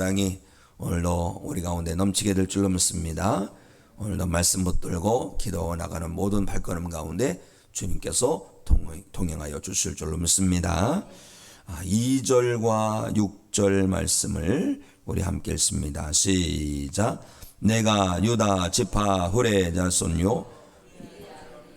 사랑이 오늘도 우리 가운데 넘치게 될 줄로 믿습니다. 오늘도 말씀 붙들고 기도 나가는 모든 발걸음 가운데 주님께서 동- 동행하여 주실 줄로 믿습니다. 아, 2절과 6절 말씀을 우리 함께 읽습니다. 시작. 내가 유다 지파 후레 자손요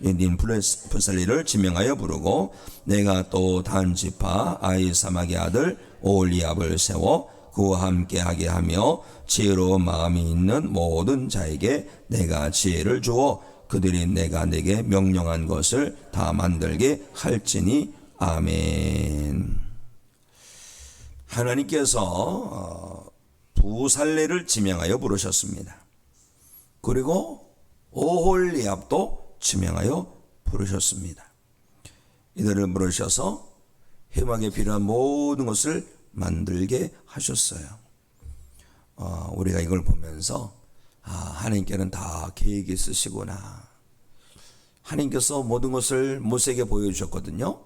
닌 부살리를 지명하여 부르고 내가 또 단 지파 아이 사막의 아들 오리압을 세워 그와 함께하게 하며 지혜로운 마음이 있는 모든 자에게 내가 지혜를 주어 그들이 내가 내게 명령한 것을 다 만들게 할지니 아멘. 하나님께서 어, 부살레를 지명하여 부르셨습니다. 그리고 오홀리압도 지명하여 부르셨습니다. 이들을 부르셔서 회막에 필요한 모든 것을 만들게 하셨어요. 어, 우리가 이걸 보면서 아, 하나님께는 다 계획이 있으시구나. 하나님께서 모든 것을 모세에게 보여주셨거든요.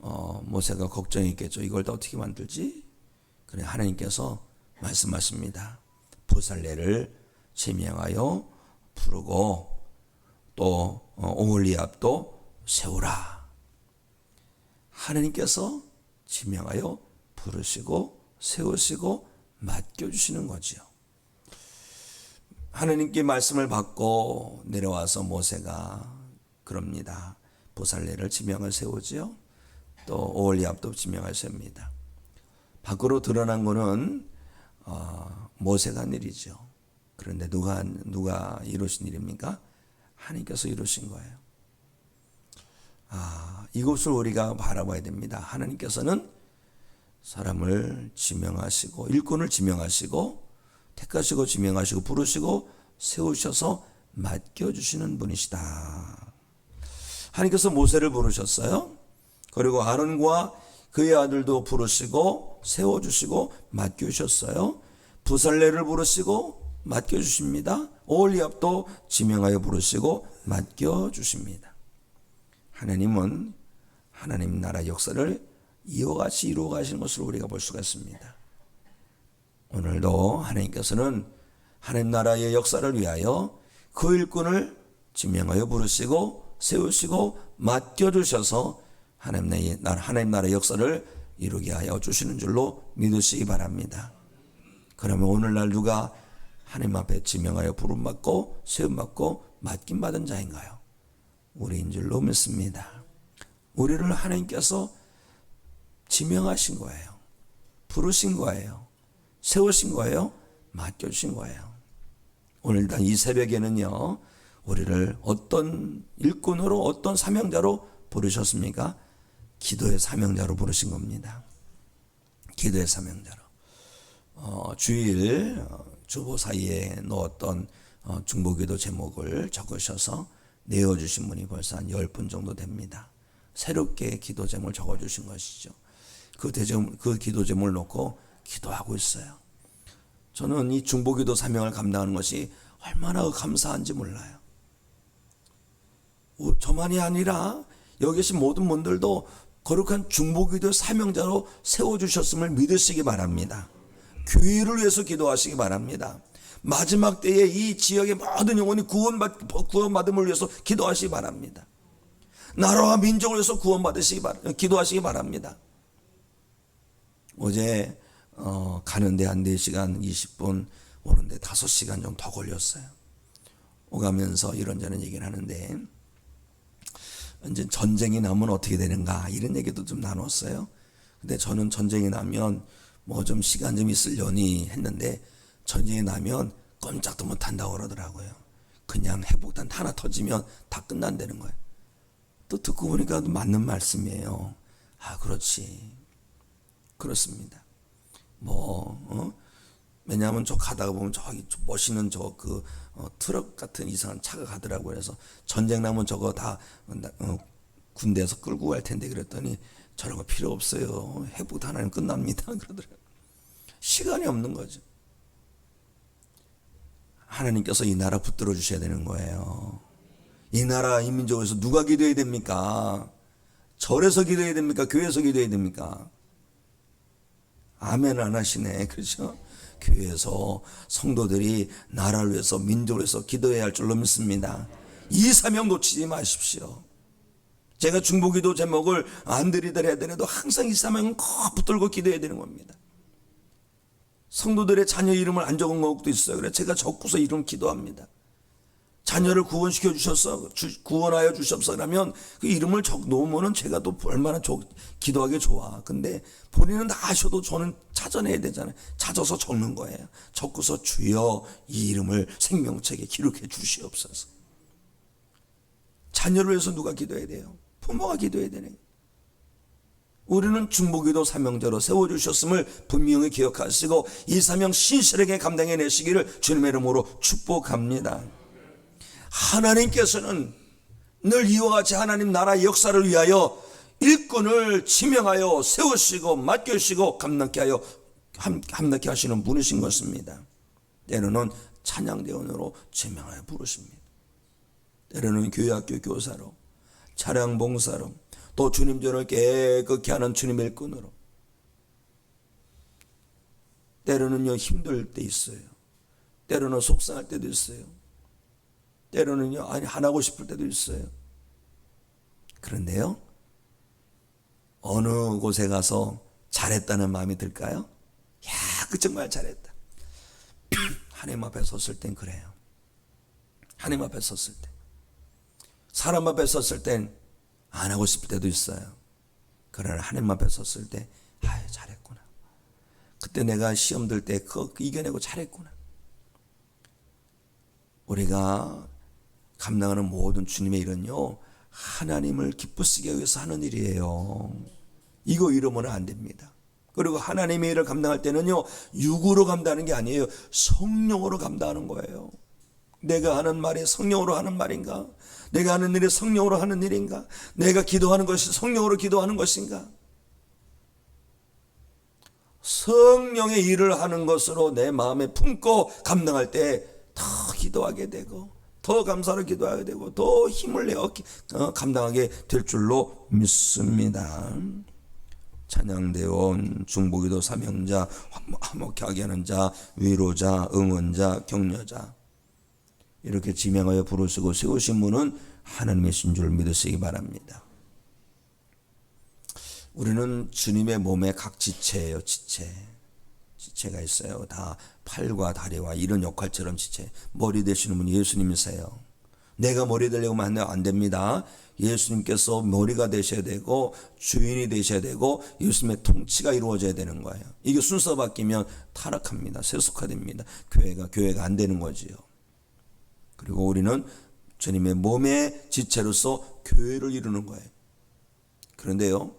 어, 모세가 걱정했겠죠. 이걸 다 어떻게 만들지? 그래 하나님께서 말씀하십니다. 부살레를 지명하여 부르고 또 어, 오홀리압도 세우라. 하나님께서 지명하여 부르시고 세우시고 맡겨주시는 거지요. 하나님께 말씀을 받고 내려와서 모세가 그럽니다. 보살레를 지명을 세우지요. 또 오홀리압도 지명을 세웁니다. 밖으로 드러난 거는 어, 모세가 한 일이죠. 그런데 누가 누가 이루신 일입니까? 하나님께서 이루신 거예요. 아, 이것을 우리가 바라봐야 됩니다. 하나님께서는 사람을 지명하시고 일꾼을 지명하시고 택하시고 지명하시고 부르시고 세우셔서 맡겨 주시는 분이시다. 하나님께서 모세를 부르셨어요. 그리고 아론과 그의 아들도 부르시고 세워 주시고 맡겨 주셨어요. 부살레를 부르시고 맡겨 주십니다. 오올리압도 지명하여 부르시고 맡겨 주십니다. 하나님은 하나님 나라 역사를 이와 같이 이루어 가시는 것을 우리가 볼 수가 있습니다. 오늘도 하나님께서는 하나님 나라의 역사를 위하여 그 일꾼을 지명하여 부르시고 세우시고 맡겨 주셔서 하나님 나라 하나님 나라 역사를 이루게 하여 주시는 줄로 믿으시기 바랍니다. 그러면 오늘날 누가 하나님 앞에 지명하여 부름 받고 세움 받고 맡김 받은 자인가요? 우리인 줄로 믿습니다. 우리를 하나님께서 지명하신 거예요. 부르신 거예요. 세우신 거예요. 맡겨주신 거예요. 오늘 이 새벽에는요, 우리를 어떤 일꾼으로, 어떤 사명자로 부르셨습니까? 기도의 사명자로 부르신 겁니다. 기도의 사명자로. 어, 주일 어, 주보 사이에 놓았던 어, 중보기도 제목을 적으셔서 내어주신 분이 벌써 한 10분 정도 됩니다. 새롭게 기도 제목을 적어주신 것이죠. 그, 대점, 그 기도 제목을 놓고 기도하고 있어요. 저는 이 중보기도 사명을 감당하는 것이 얼마나 감사한지 몰라요. 저만이 아니라 여기 계신 모든 분들도 거룩한 중보기도 사명자로 세워주셨음을 믿으시기 바랍니다. 교회를 위해서 기도하시기 바랍니다. 마지막 때에 이 지역의 모든 영혼이 구원받, 구원받음을 위해서 기도하시기 바랍니다. 나라와 민족을 위해서 구원받으시기 바, 기도하시기 바랍니다. 어제 어, 가는데 한 4시간 20분 오는데 5시간 좀 더 걸렸어요. 오가면서 이런저런 얘기를 하는데 이제 전쟁이 나면 어떻게 되는가 이런 얘기도 좀 나눴어요. 근데 저는 전쟁이 나면 뭐 좀 시간 좀 있으려니 했는데 전쟁이 나면 꼼짝도 못 한다고 그러더라고요. 그냥 회복단 하나 터지면 다 끝난다는 거예요. 또 듣고 보니까 맞는 말씀이에요. 아, 그렇지. 그렇습니다. 뭐, 어? 왜냐하면 저 가다가 보면 저기 멋있는 저그 어, 트럭 같은 이상한 차가 가더라고요. 그래서 전쟁 나면 저거 다 어, 군대에서 끌고 갈 텐데 그랬더니 저런 거 필요 없어요. 회복 하나는 끝납니다. 그러더라고요. 시간이 없는 거죠. 하나님께서 이 나라 붙들어 주셔야 되는 거예요. 이 나라 이 민족에서 누가 기도해야 됩니까? 절에서 기도해야 됩니까? 교회에서 기도해야 됩니까? 아멘 안 하시네. 그렇죠? 교회에서 성도들이 나라를 위해서 민족을 위해서 기도해야 할 줄로 믿습니다. 이 사명 놓치지 마십시오. 제가 중보기도 제목을 안 드리더라 하더라도 항상 이 사명은 꼭 붙들고 기도해야 되는 겁니다. 성도들의 자녀 이름을 안 적은 것도 있어요. 그래 제가 적고서 이름 기도합니다. 자녀를 구원시켜 주셔서 주- 구원하여 주셨어 그러면 그 이름을 적 놓으면은 제가 또 얼마나 조- 기도하기 좋아. 근데 본인은 다 아셔도 저는 찾아내야 되잖아요. 찾아서 적는 거예요. 적고서 주여 이 이름을 생명책에 기록해 주시옵소서. 자녀를 위해서 누가 기도해야 돼요? 부모가 기도해야 거예요. 우리는 중보기도 사명자로 세워주셨음을 분명히 기억하시고 이 사명 신실하게 감당해내시기를 주님의 이름으로 축복합니다. 하나님께서는 늘 이와 같이 하나님 나라 역사를 위하여 일꾼을 지명하여 세우시고 맡겨주시고 감당케 하여 함- 감당케 하시는 분이신 것입니다. 때로는 찬양대원으로 지명하여 부르십니다. 때로는 교회학교 교사로 차량 봉사로 또 주님 전을 깨끗게 하는 주님의 일꾼으로 때로는요 힘들 때 있어요. 때로는 속상할 때도 있어요. 때로는요 아니 안 하고 싶을 때도 있어요. 그런데요 어느 곳에 가서 잘했다는 마음이 들까요? 야, 그 정말 잘했다. 하나님 앞에 섰을 땐 그래요. 하나님 앞에 섰을 때. 사람 앞에 섰을 땐 안 하고 싶을 때도 있어요. 그러나 하나님 앞에 섰을 때, 아 잘했구나. 그때 내가 시험 들 때 그거 이겨내고 잘했구나. 우리가 감당하는 모든 주님의 일은요, 하나님을 기쁘시게 위해서 하는 일이에요. 이거 이러면 안 됩니다. 그리고 하나님의 일을 감당할 때는요, 육으로 감당하는 게 아니에요. 성령으로 감당하는 거예요. 내가 하는 말이 성령으로 하는 말인가? 내가 하는 일이 성령으로 하는 일인가? 내가 기도하는 것이 성령으로 기도하는 것인가? 성령의 일을 하는 것으로 내 마음에 품고 감당할 때 더 기도하게 되고 더 감사로 기도하게 되고 더 힘을 내어 기- 어, 감당하게 될 줄로 믿습니다. 찬양대원, 중보기도 사명자, 화목- 화목케 하게 하는 자, 위로자, 응원자, 격려자 이렇게 지명하여 부르시고 세우신 분은 하나님이신 줄 믿으시기 바랍니다. 우리는 주님의 몸의 각 지체예요, 지체. 지체가 있어요. 다 팔과 다리와 이런 역할처럼 지체. 머리 되시는 분이 예수님이세요. 내가 머리 되려고 하면 안 됩니다. 예수님께서 머리가 되셔야 되고 주인이 되셔야 되고 예수님의 통치가 이루어져야 되는 거예요. 이게 순서 바뀌면 타락합니다. 세속화됩니다. 교회가 교회가 안 되는 거지요. 그리고 우리는 주님의 몸의 지체로서 교회를 이루는 거예요. 그런데요,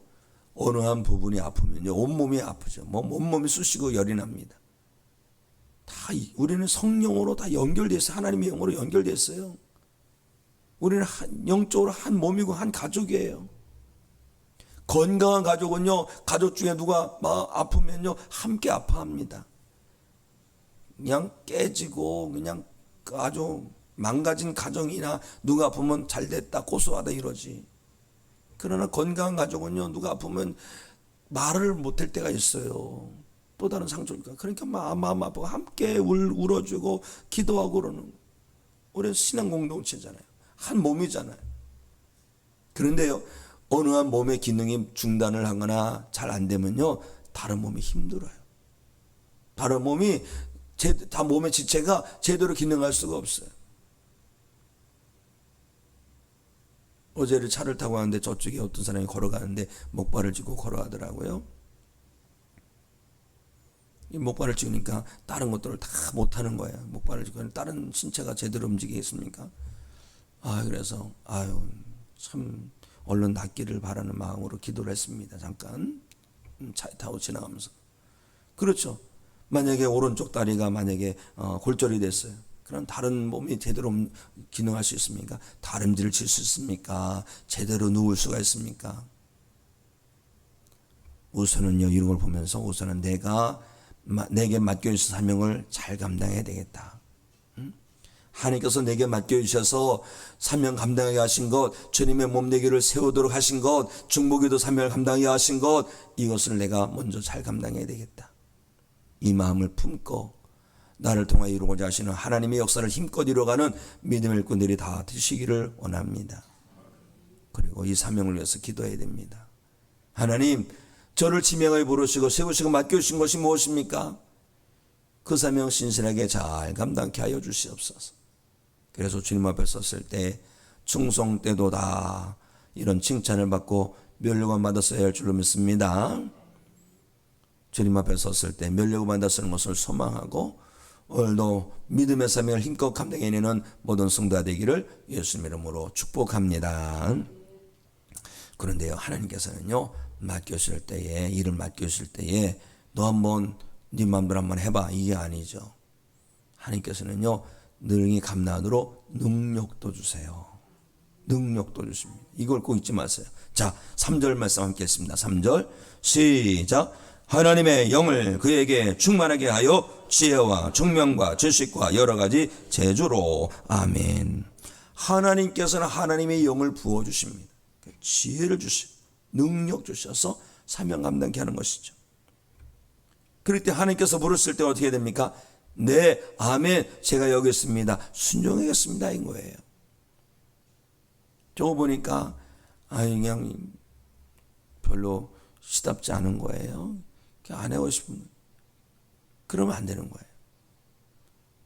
어느 한 부분이 아프면요, 온몸이 아프죠. 뭐, 온몸이 쑤시고 열이 납니다. 다, 이- 우리는 성령으로 다 있어요. 하나님의 영으로 연결되어 있어요. 우리는 한, 영적으로 한 몸이고 한 가족이에요. 건강한 가족은요, 가족 중에 누가 막 아프면요, 함께 아파합니다. 그냥 깨지고, 그냥 아주 망가진 가정이나 누가 아프면 잘 됐다, 고소하다 이러지. 그러나 건강한 가족은요, 누가 아프면 말을 못할 때가 있어요. 또 다른 상처니까. 그러니까 막 마음 아프고 함께 울, 울어주고 기도하고 그러는. 우리 신앙 공동체잖아요. 한 몸이잖아요. 그런데요, 어느 한 몸의 기능이 중단을 하거나 잘 안 되면요, 다른 몸이 힘들어요. 다른 몸이, 제, 다 몸의 지체가 제대로 기능할 수가 없어요. 어제를 차를 타고 가는데 저쪽에 어떤 사람이 걸어가는데 목발을 쥐고 걸어가더라고요. 이 목발을 쥐니까 다른 것들을 다 못하는 거예요. 목발을 쥐고 다른 신체가 제대로 움직이겠습니까? 아 그래서 아유 참 얼른 낫기를 바라는 마음으로 기도를 했습니다. 잠깐 음, 차 타고 지나가면서 그렇죠. 만약에 오른쪽 다리가 만약에 어, 골절이 됐어요. 그럼 다른 몸이 제대로 음- 기능할 수 있습니까? 다림질을 칠 수 있습니까? 제대로 누울 수가 있습니까? 우선은요 이런 걸 보면서 우선은 내가 마- 내게 맡겨 있는 사명을 잘 감당해야 되겠다. 음? 하나님께서 내게 맡겨 주셔서 사명 감당하게 하신 것, 주님의 몸 내기를 세우도록 하신 것, 중보기도 사명을 감당하게 하신 것, 이것을 내가 먼저 잘 감당해야 되겠다. 이 마음을 품고 나를 통하여 이루고자 하시는 하나님의 역사를 힘껏 이뤄가는 믿음의 일꾼들이 다 되시기를 원합니다. 그리고 이 사명을 위해서 기도해야 됩니다. 하나님, 저를 지명하여 부르시고 세우시고 맡겨주신 것이 무엇입니까? 그 사명 신실하게 잘 감당케 하여 주시옵소서. 그래서 주님 앞에 섰을 때 충성 때도 다 이런 칭찬을 받고 멸류관 받았어야 할 줄로 믿습니다. 주님 앞에 섰을 때 멸류관 받았을 것을 소망하고 오늘도 믿음의 사명을 힘껏 감당해내는 모든 성도가 되기를 예수님 이름으로 축복합니다. 그런데요 하나님께서는요 맡겨실 때에 일을 맡겨실 때에 너 한번 네 마음대로 한번 해봐 이게 아니죠. 하나님께서는요 능히 감난으로 능력도 주세요. 능력도 주십니다. 이걸 꼭 잊지 마세요. 자, 3절 말씀 함께 했습니다. 3절 시작 하나님의 영을 그에게 충만하게 하여 지혜와 총명과 지식과 여러 가지 재주로 아멘. 하나님께서는 하나님의 영을 부어 주십니다. 지혜를 주시 능력 주셔서 사명 감당케 하는 것이죠. 그럴 때 하나님께서 부르실 때 어떻게 됩니까? 네, 아멘. 제가 여기 있습니다. 순종하겠습니다. 인 거예요. 저거 보니까 아 그냥 별로 시답지 않은 거예요. 안 하고 싶은 그러면 안 되는 거예요.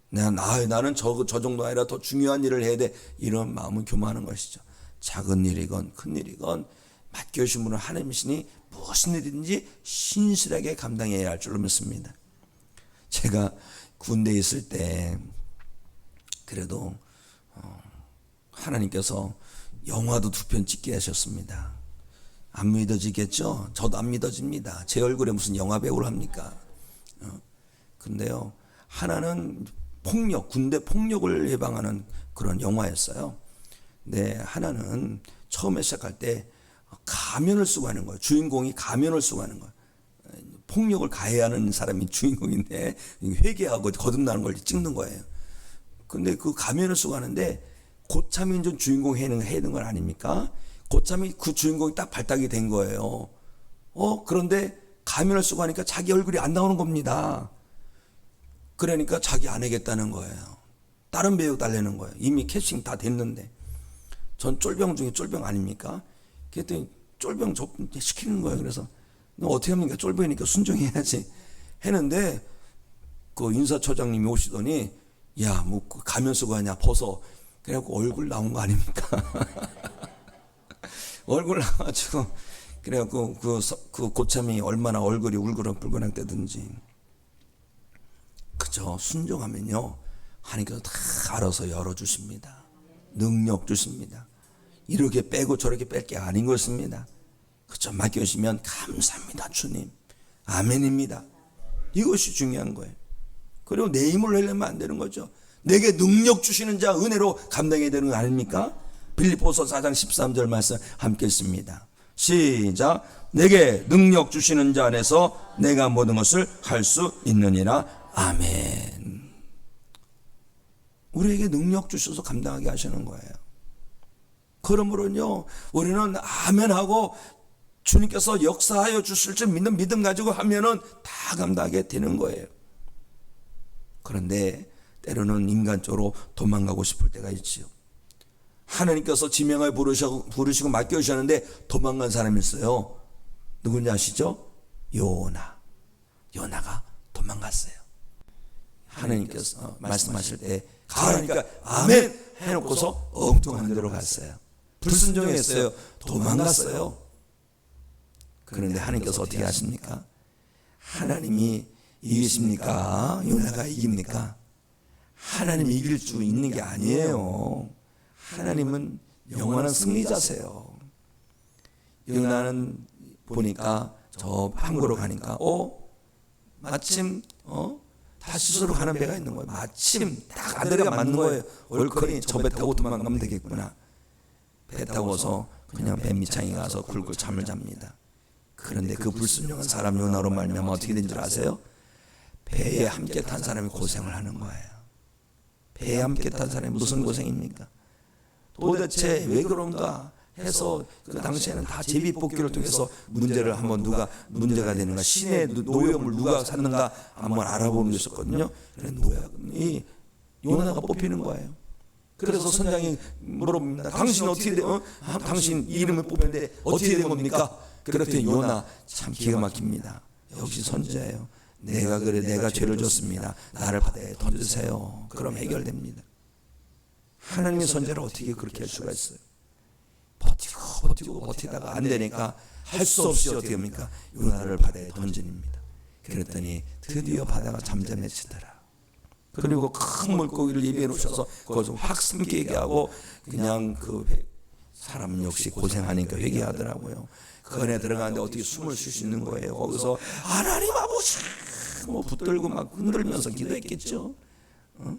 내가 나 나는 저, 저 정도 아니라 더 중요한 일을 해야 돼 이런 마음은 교만한 것이죠. 작은 일이건 큰 일이건 맡겨주신 분은 하나님이시니 무엇인 일인지 신실하게 감당해야 할 줄로 믿습니다. 제가 군대에 있을 때 그래도 어, 하나님께서 영화도 두 편 찍게 하셨습니다. 안 믿어지겠죠? 저도 안 믿어집니다. 제 얼굴에 무슨 영화 배우를 합니까? 어, 근데요, 하나는 폭력, 군대 폭력을 예방하는 그런 영화였어요. 근데 하나는 처음에 시작할 때 가면을 쓰고 하는 거예요. 주인공이 가면을 쓰고 하는 거예요. 폭력을 가해야 하는 사람이 주인공인데 회개하고 거듭나는 걸 찍는 거예요. 근데 그 가면을 쓰고 하는데 고참이 좀 주인공 해는 해는 건 아닙니까? 고참이 그 주인공이 딱 발탁이 된 거예요. 어 그런데 가면을 쓰고 하니까 자기 얼굴이 안 나오는 겁니다. 그러니까 자기 안 하겠다는 거예요. 다른 배우 달래는 거예요. 이미 캐스팅 다 됐는데 전 쫄병 중에 쫄병 아닙니까? 그랬더니 쫄병 시키는 거예요. 그래서 너 어떻게 합니까? 쫄병이니까 순종해야지. 했는데 그 인사처장님이 오시더니 야뭐 그 가면 쓰고 하냐 벗어. 그래갖고 얼굴 나온 거 아닙니까? 얼굴 나와가지고 그래갖고 그, 그 고참이 얼마나 얼굴이 울그락불그락 되든지 그저 순종하면요 하나님께서 다 알아서 열어주십니다. 능력 주십니다. 이렇게 빼고 저렇게 뺄 게 아닌 것입니다. 그저 맡겨주시면 감사합니다 주님. 아멘입니다. 이것이 중요한 거예요. 그리고 내 힘을 내려면 안 되는 거죠. 내게 능력 주시는 자 은혜로 감당해야 되는 거 아닙니까? 빌리포서 4장 13절 말씀 함께 있습니다. 시작. 내게 능력 주시는 자 안에서 내가 모든 것을 할 수 있느니라. 아멘. 우리에게 능력 주셔서 감당하게 하시는 거예요. 그러므로요, 우리는 아멘하고 주님께서 역사하여 주실 줄 믿는 믿음 가지고 하면은 다 감당하게 되는 거예요. 그런데 때로는 인간적으로 도망가고 싶을 때가 있지요. 하나님께서 지명을 부르시고, 부르시고 맡겨주셨는데 도망간 사람이 있어요. 누군지 아시죠? 요나. 요나가 도망갔어요. 하나님께서 말씀하실 때 가라니까 아멘 해놓고서 엉뚱한 데로 갔어요. 불순종했어요. 도망갔어요. 그런데 하나님께서 어떻게 하십니까? 하나님이 이기십니까? 요나가 이깁니까? 하나님이 이길 수 있는 게 아니에요. 하나님은 영원한 승리자세요. 요나는 보니까 저 항구로 가니까 어 마침 어 다시스로 가는 배가 있는 거예요. 마침 딱 아들이가 맞는 거예요. 얼커니 저배 타고 도망가면 되겠구나. 배 타고서 그냥 배 밑창에 가서 굴굴 잠을 잡니다. 그런데 그 불순종한 사람 요나로 말미암아 어떻게 된 줄 아세요? 배에 함께 탄 사람이 고생을 하는 거예요. 배에 함께 탄 사람이 무슨 고생입니까? 도대체 왜 그런가 해서 그 당시에는 다 제비 뽑기를 통해서 문제를 한번 누가 문제가 되는가 신의 노염을 누가 샀는가 한번 알아보는 게 있었거든요. 그래 노약이 요나가 뽑히는 거예요. 그래서 선장이 물어봅니다. 당신 어떻게 돼? 어? 아, 당신 이름을 뽑혔는데 어떻게 된 겁니까? 그랬더니 요나 참 기가 막힙니다. 역시 선지자예요. 내가 그래 내가 죄를 졌습니다. 나를 바다에 던지세요. 그럼 해결됩니다. 하나님의 선제를 어떻게 그렇게 할 수가 있어요? 버티고 버티고 버티다가 안 되니까 할 수 없이 어떻게 합니까? 요나를 바다에 던집니다. 그랬더니 드디어 바다가 잠잠해지더라. 그리고 큰 물고기를 예비해 놓으셔서 거기서 확 숨기게 하고 그냥 그 회- 사람 역시 고생하니까 회개하더라고요. 그 안에 들어가는데 어떻게 숨을 쉴 수 있는 거예요. 거기서 하나님 아버지 뭐 붙들고 막 흔들면서 기도했겠죠. 어?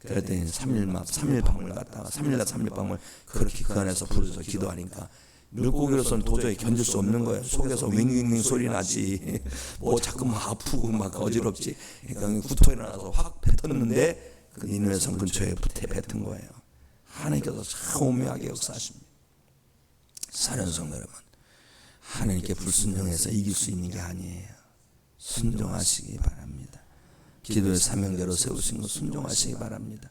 그랬더니 3일 막 3일 밤을 갔다가 3일날 3일 밤을 그렇게 그 안에서 부르셔서 기도하니까 물고기로서는 도저히 견딜 수 없는 거예요. 속에서 윙윙윙 소리 나지. 뭐 자꾸 막 아프고 막 어지럽지. 그러니까 구토 일어나서 확 뱉었는데 그 니누의 성 근처에 뱉은 거예요. 하나님께서 참 오묘하게 역사하십니다. 사련성 여러분, 하나님께 불순종해서 이길 수 있는 게 아니에요. 순종하시기 바랍니다. 기도의 사명대로 세우신 것 순종하시기 바랍니다.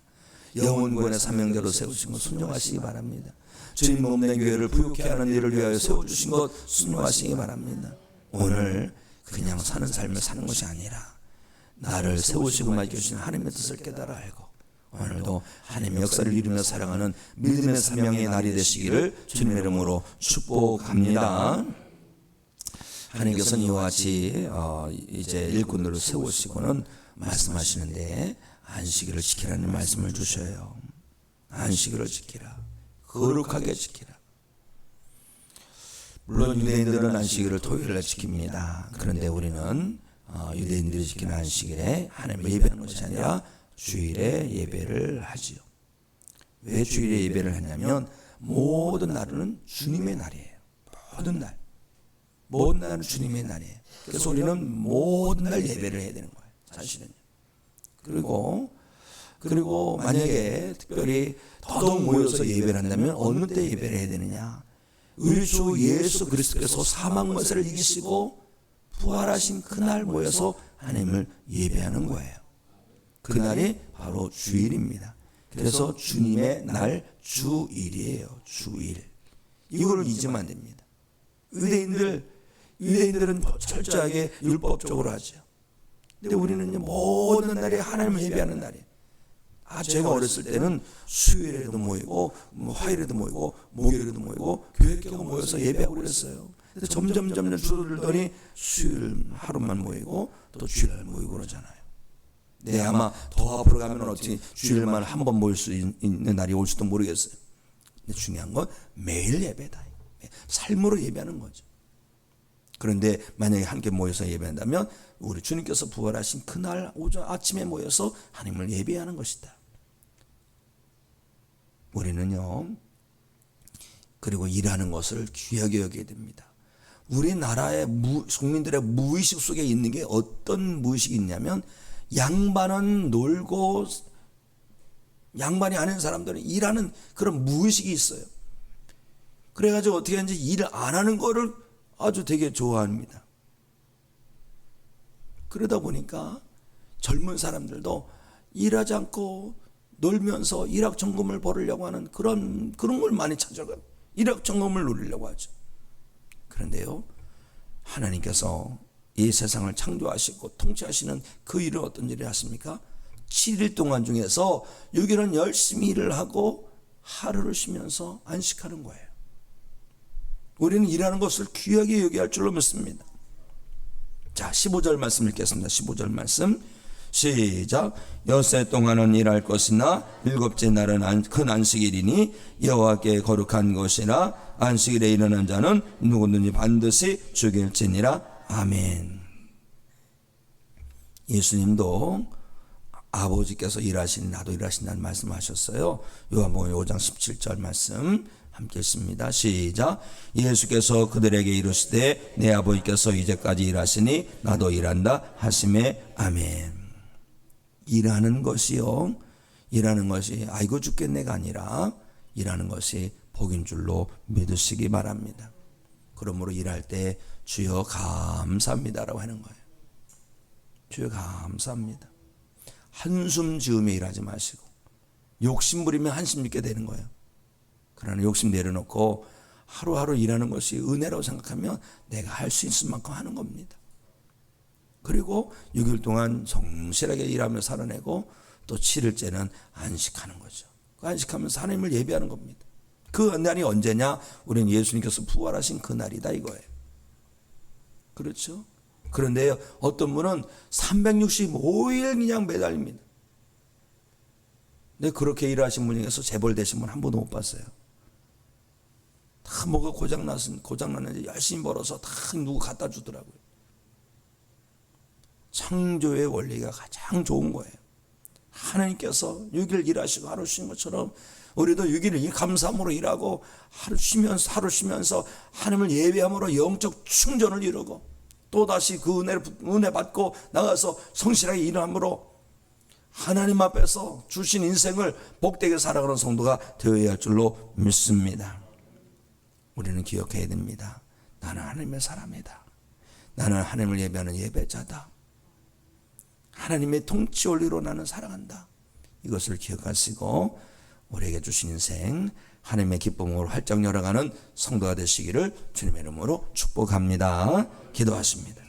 영혼권의 사명대로 세우신 것 순종하시기 바랍니다. 주님 몸된 교회를 부욕케 하는 일을 위하여 세워주신 것 순종하시기 바랍니다. 오늘 그냥 사는 삶을 사는 것이 아니라 나를 세우시고 맡겨주신 하나님의 뜻을 깨달아 알고 오늘도 하나님의 역사를 이루며 살아가는 믿음의 사명의 날이 되시기를 주님의 이름으로 축복합니다. 하나님께서는 이와 같이 어, 이제 일꾼들을 세우시고는 말씀하시는데 안식일을 지키라는 말씀을 주셔요. 안식일을 지키라. 거룩하게 지키라. 물론 유대인들은 안식일을 토요일에 지킵니다. 그런데 우리는 어, 유대인들이 지키는 안식일에 하나님을 예배하는 것이 아니라 주일에 예배를 하지요. 왜 주일에 예배를 하냐면 모든 날은 주님의 날이에요. 모든 날. 모든 날은 주님의 날이에요. 그래서 우리는 모든 날 예배를 해야 되는 거예요. 사실은. 그리고 그리고 만약에 특별히 더더욱 모여서 예배를 한다면 어느 때 예배를 해야 되느냐? 우리 주 예수 그리스도께서 사망 권세를 이기시고 부활하신 그날 모여서 하나님을 예배하는 거예요. 그날이 바로 주일입니다. 그래서 주님의 날 주일이에요. 주일. 이걸 잊으면 안 됩니다. 유대인들 유대인들은 철저하게 율법적으로 하죠. 근데 우리는 모든 날이 하나님을 예배하는 날이에요. 아, 제가 어렸을 때는 수요일에도 모이고, 뭐 화요일에도 모이고, 목요일에도 모이고, 교회교가 모여서 예배하고 그랬어요. 근데 점점 점점 줄어들더니 수요일 하루만 모이고, 또 주일날 모이고 그러잖아요. 네, 아마 더 앞으로 가면 어떻게 주일만 한 번 모일 수 있는 날이 올 수도 모르겠어요. 근데 중요한 건 매일 예배다. 삶으로 예배하는 거죠. 그런데 만약에 함께 모여서 예배한다면 우리 주님께서 부활하신 그날 오전 아침에 모여서 하나님을 예배하는 것이다. 우리는요. 그리고 일하는 것을 귀하게 여겨야 됩니다. 우리나라의 무, 국민들의 무의식 속에 있는 게 어떤 무의식이 있냐면 양반은 놀고 양반이 아닌 사람들은 일하는 그런 무의식이 있어요. 그래가지고 어떻게 하는지 일을 안 하는 거를 아주 되게 좋아합니다. 그러다 보니까 젊은 사람들도 일하지 않고 놀면서 일확천금을 벌으려고 하는 그런 그런 걸 많이 찾아가요. 일확천금을 누리려고 하죠. 그런데요, 하나님께서 이 세상을 창조하시고 통치하시는 그 일은 어떤 일을 하십니까? 7일 동안 중에서 6일은 열심히 일을 하고 하루를 쉬면서 안식하는 거예요. 우리는 일하는 것을 귀하게 여겨야 할 줄로 믿습니다. 자, 15절 말씀 읽겠습니다. 15절 말씀. 시작. 여세 동안은 일할 것이나 일곱째 날은 안, 큰 안식일이니 여호와께 거룩한 것이라 안식일에 일어난 자는 누구든지 반드시 죽일지니라. 아멘. 예수님도 아버지께서 일하시니 나도 일하신다는 말씀하셨어요. 요한복음 5장 17절 말씀 함께 읽습니다. 시작. 예수께서 그들에게 이르시되 내 아버지께서 이제까지 일하시니 나도 일한다 하심에 아멘. 일하는 것이요. 일하는 것이 아이고 죽겠네가 아니라 일하는 것이 복인 줄로 믿으시기 바랍니다. 그러므로 일할 때 주여 감사합니다라고 하는 거예요. 주여 감사합니다. 한숨 지으며 일하지 마시고 욕심 부리면 한심 있게 되는 거예요. 그러나 욕심 내려놓고 하루하루 일하는 것이 은혜라고 생각하면 내가 할 수 있을 만큼 하는 겁니다. 그리고 6일 동안 성실하게 일하며 살아내고 또 7일째는 안식하는 거죠. 그 안식하면서 하나님을 예배하는 겁니다. 그 날이 언제냐? 우리는 예수님께서 부활하신 그 날이다 이거예요. 그렇죠? 그런데 어떤 분은 365일 그냥 매달립니다. 근데 그렇게 일하신 분 중에서 재벌 되신 분 한 번도 못 봤어요. 다 뭐가 고장났은, 고장났는지 열심히 벌어서 다 누구 갖다 주더라고요. 창조의 원리가 가장 좋은 거예요. 하나님께서 6일 일하시고 하루 쉬는 것처럼 우리도 6일을 감사함으로 일하고 하루 쉬면서 하루 쉬면서 하나님을 예배함으로 영적 충전을 이루고 또 다시 그 은혜를 은혜 받고 나가서 성실하게 일함으로 하나님 앞에서 주신 인생을 복되게 살아가는 성도가 되어야 할 줄로 믿습니다. 우리는 기억해야 됩니다. 나는 하나님의 사람이다. 나는 하나님을 예배하는 예배자다. 하나님의 통치 원리로 나는 살아간다. 이것을 기억하시고 우리에게 주신 인생 하나님의 기쁨으로 활짝 열어가는 성도가 되시기를 주님의 이름으로 축복합니다. 기도하십니다.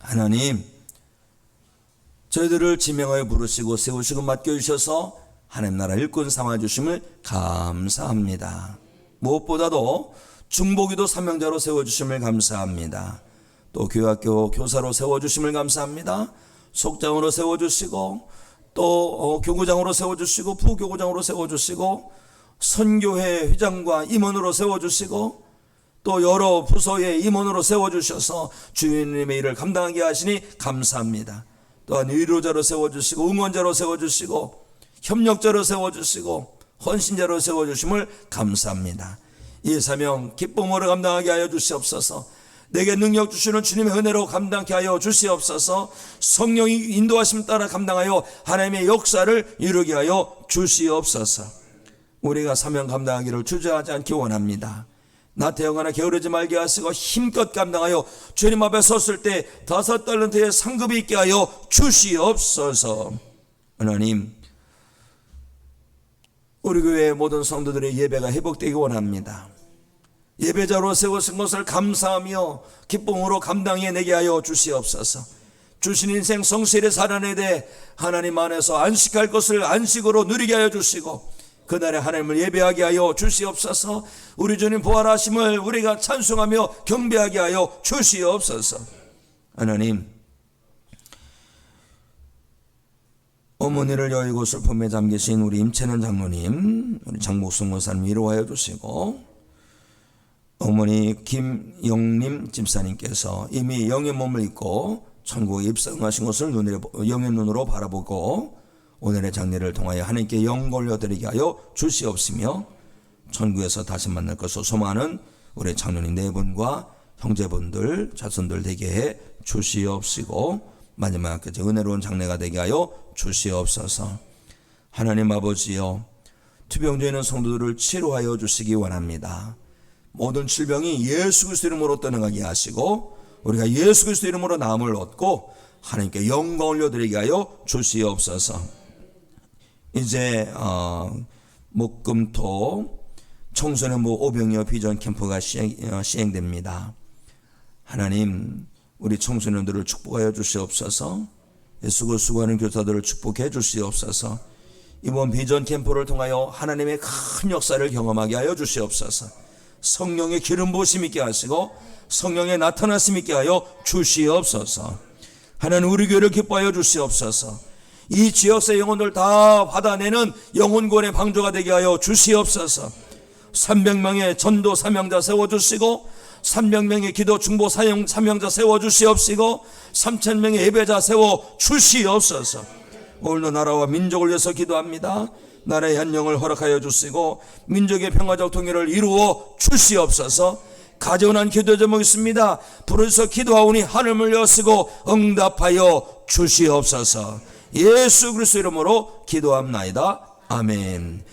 하나님, 저희들을 지명하여 부르시고 세우시고 맡겨주셔서 하나님 나라 일꾼 삼아 주심을 감사합니다. 무엇보다도 중보기도 사명자로 세워 주심을 감사합니다. 또 교학교 교사로 세워 주심을 감사합니다. 속장으로 세워 주시고 또 어, 교구장으로 세워 주시고 부교구장으로 세워 주시고 선교회 회장과 임원으로 세워 주시고 또 여러 부서의 임원으로 세워 주셔서 주님의 일을 감당하게 하시니 감사합니다. 또한 위로자로 세워 주시고 응원자로 세워 주시고 협력자로 세워주시고 헌신자로 세워주심을 감사합니다. 이 사명 기쁨으로 감당하게 하여 주시옵소서. 내게 능력 주시는 주님의 은혜로 감당케 하여 주시옵소서. 성령이 인도하심 따라 감당하여 하나님의 역사를 이루게 하여 주시옵소서. 우리가 사명 감당하기를 주저하지 않기 원합니다. 나태영하나 게으르지 말게 하시고 힘껏 감당하여 주님 앞에 섰을 때 다섯 달란트의 상급이 있게 하여 주시옵소서. 하나님, 우리 교회의 모든 성도들의 예배가 회복되기 원합니다. 예배자로 세우신 것을 감사하며 기쁨으로 감당해 내게 하여 주시옵소서. 주신 인생 성실히 살아내되 하나님 안에서 안식할 것을 안식으로 누리게 하여 주시고 그날에 하나님을 예배하게 하여 주시옵소서. 우리 주님 부활하심을 우리가 찬송하며 경배하게 하여 주시옵소서. 하나님 어머니를 여의고 슬픔에 잠기신 우리 임채는 장로님, 우리 장복순 권사님 위로하여 주시고 어머니 김영림 집사님께서 이미 영의 몸을 입고 천국에 입성하신 것을 눈으로, 영의 눈으로 바라보고 오늘의 장례를 통하여 하나님께 영 걸려드리게 하여 주시옵시며 천국에서 다시 만날 것을 소망하는 우리 장로님 네 분과 형제분들 자손들 되게 해 주시옵시고 마지막 까지 은혜로운 장례가 되게 하여 주시옵소서 하나님 아버지여 투병되어 있는 성도들을 치료하여 주시기 원합니다 모든 질병이 예수 그리스도 이름으로 떠나가게 하시고 우리가 예수 그리스도 이름으로 나음을 얻고 하나님께 영광 올려드리게 하여 주시옵소서. 이제 어, 목금토 청소년부 오병이어 비전 캠프가 시행, 어, 시행 됩니다. 하나님 우리 청소년들을 축복하여 주시옵소서. 예수고 수고하는 교사들을 축복해 주시옵소서. 이번 비전 캠프를 통하여 하나님의 큰 역사를 경험하게 하여 주시옵소서. 성령의 기름 부으심 있게 하시고 성령의 나타나심 있게 하여 주시옵소서. 하나님 우리 교회를 기뻐하여 주시옵소서. 이 지역의 영혼들 다 받아내는 영혼권의 방조가 되게 하여 주시옵소서. 300명의 전도 사명자 세워주시고 300명의 기도 중보 사용 사명자 세워 주시옵시고 3천명의 예배자 세워 주시옵소서. 오늘도 나라와 민족을 위해서 기도합니다. 나라의 현령을 허락하여 주시고 민족의 평화적 통일을 이루어 주시옵소서. 가져온 기도 제목 있습니다. 부르셔 기도하오니 하늘을 여시고 응답하여 주시옵소서. 예수 그리스도 이름으로 기도합나이다. 아멘.